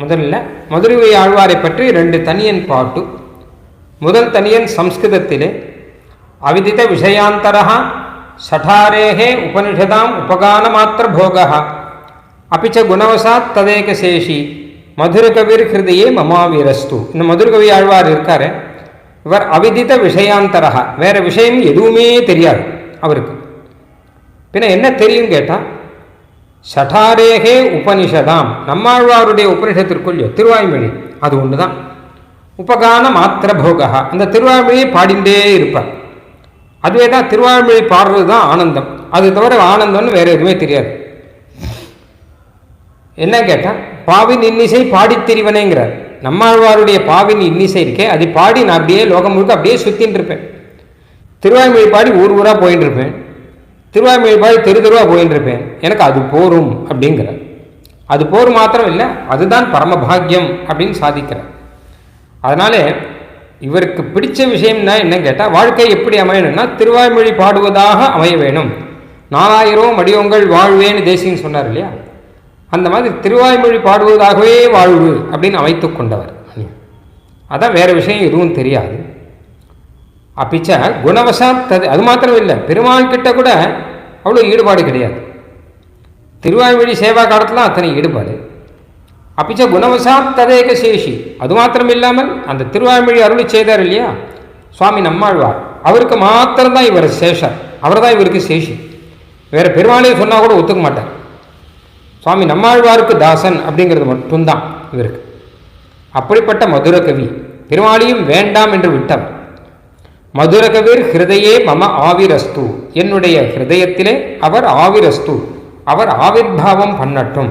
முதல்ல மதுரை ஆழ்வாரை பற்றி ரெண்டு தனியன் பாட்டு. முதல் தனியன் சம்ஸ்கிருதத்திலே அவிதித விஷயாந்தரா சఠாரேகே உபனிஷதாம் உபகான மாத்திர போகா அப்பிச்ச குணவசாத் ததேக சேஷி மதுரகவிர் ஹிருதயே மமாவீரஸ்து. இந்த மதுரகவி ஆழ்வார் இருக்காரு. இவர் அவிதித விஷயாந்தரா வேற விஷயம் எதுவுமே தெரியாது அவருக்கு. பின்ன என்ன தெரியும் கேட்டால் ஷடாரேகே உபனிஷதாம். நம்மாழ்வாருடைய உபனிஷத்திற்குள் திருவாய்மொழி அது ஒன்று தான் உபகான மாத்திர போகா அந்த திருவாய்மொழியை பாடிண்டே இருப்பார் அதுவே தான் திருவாய்மொழி பாடுறது தான் ஆனந்தம். அது தவிர ஆனந்தம்னு வேறு எதுவுமே தெரியாது. என்ன கேட்டால் பாவின் இன்னிசை பாடித்திரிவனேங்கிறார் நம்மாழ்வாருடைய பாவின் இன்னிசை இருக்கே அது பாடி நான் அப்படியே லோகம் முழுக்க அப்படியே சுற்றின்னு இருப்பேன் திருவாய்மொழி பாடி ஊர் ஊராக போயின்னு இருப்பேன் திருவாய்மொழி பாடி தெரு தெருவாக போயின்னு இருப்பேன் எனக்கு அது போரும் அப்படிங்கிற. அது போர் மாத்திரம் இல்லை அதுதான் பரமபாகியம் அப்படின்னு சாதிக்கிறேன் அதனாலே இவருக்கு பிடிச்ச விஷயம்னா என்னன்னு கேட்டால் வாழ்க்கை எப்படி அமையணும்னா திருவாய்மொழி பாடுவதாக அமைய வேணும் நாலாயிரம் மடியோங்கள் வாழ்வேன்னு தேசியம் சொன்னார் இல்லையா? அந்த மாதிரி திருவாய்மொழி பாடுவதாகவே வாழ்வு அப்படின்னு அமைத்து கொண்டவர். அதான் வேற விஷயம் எதுவும் தெரியாது. அப்பிச்ச குணவசாத் தது அது மாத்திரம் இல்லை. பெருமாள் கிட்ட கூட அவ்வளோ ஈடுபாடு கிடையாது. திருவாய்மொழி சேவா காலத்தில் அத்தனை ஈடுபாடு. அப்பிச்ச குணவசாத் ததேக சேஷி. அது மாத்திரம் இல்லாமல் அந்த திருவாய்மொழி அருளி செய்தார் இல்லையா? சுவாமி நம்மாழ்வார். அவருக்கு மாத்திரம்தான் இவர் சேஷர். அவர் தான் இவருக்கு சேஷி. வேறு பெருமாளே சொன்னால் கூட ஒத்துக்க மாட்டார். சுவாமி நம்மாழ்வாருக்கு தாசன் அப்படிங்கிறது மட்டும்தான் இவருக்கு. அப்படிப்பட்ட மதுர கவி பெருமாளையும் வேண்டாம் என்று விட்டவர் மதுரகவிர் ஹிருதயே மம ஆவிரஸ்து. என்னுடைய ஹிருதயத்திலே அவர் ஆவிரஸ்து. அவர் ஆவிர்வாவம் பண்ணட்டும்.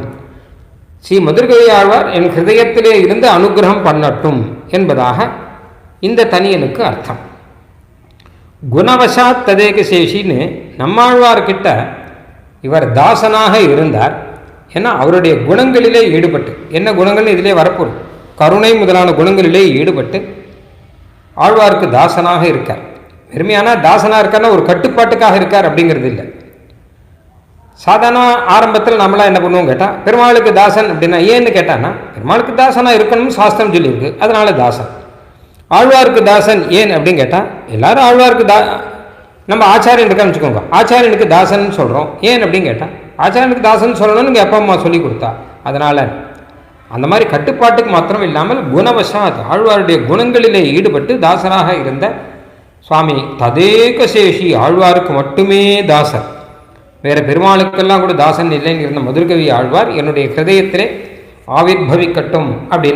ஸ்ரீ மதுரகவி ஆழ்வார் என் ஹிருதயத்திலே இருந்து அனுகிரகம் பண்ணட்டும் என்பதாக இந்த தனியனுக்கு அர்த்தம். குணவசாத் ததேக சேஷின்னு நம்மாழ்வார்கிட்ட இவர் தாசனாக இருந்தார். ஏன்னா அவருடைய குணங்களிலே ஈடுபட்டு என்ன குணங்கள் இதிலே வரப்போகுது. கருணை முதலான குணங்களிலே ஈடுபட்டு ஆழ்வாருக்கு தாசனாக இருக்கார். பெருமையான தாசனாக இருக்கார்னா ஒரு கட்டுப்பாட்டுக்காக இருக்கார் அப்படிங்கிறது இல்லை. சாதாரண ஆரம்பத்தில் நம்மளாம் என்ன பண்ணுவோம் கேட்டால் பெருமாளுக்கு தாசன் அப்படின்னா ஏன்னு கேட்டான்னா பெருமாளுக்கு தாசனாக இருக்கணும்னு சாஸ்திரம் சொல்லியிருக்கு அதனால தாசன். ஆழ்வாருக்கு தாசன் ஏன்? அப்படின்னு கேட்டால் எல்லாரும் ஆழ்வாருக்கு தா நம்ம ஆச்சாரியன் இருக்கான்னு வச்சுக்கோங்க ஆச்சாரியனுக்கு தாசன் சொல்கிறோம் ஏன்? அப்படின்னு கேட்டால் ஆச்சாரியனுக்கு தாசன் சொல்லணும்னு எங்கள் அப்பா அம்மா சொல்லி கொடுத்தா அதனால் அந்த மாதிரி கட்டுப்பாட்டுக்கு மாத்திரம் இல்லாமல் குணவசாத் ஆழ்வாருடைய குணங்களிலே ஈடுபட்டு தாசராக இருந்த சுவாமி ததேக சேஷி ஆழ்வாருக்கு மட்டுமே தாசர். வேற பெருமாளுக்கெல்லாம் கூட தாசன் இல்லைன்னு இருந்த மதுர்கவி ஆழ்வார் என்னுடைய ஹிரதயத்திலே ஆவிர்பவிக்கட்டும் அப்படின்னு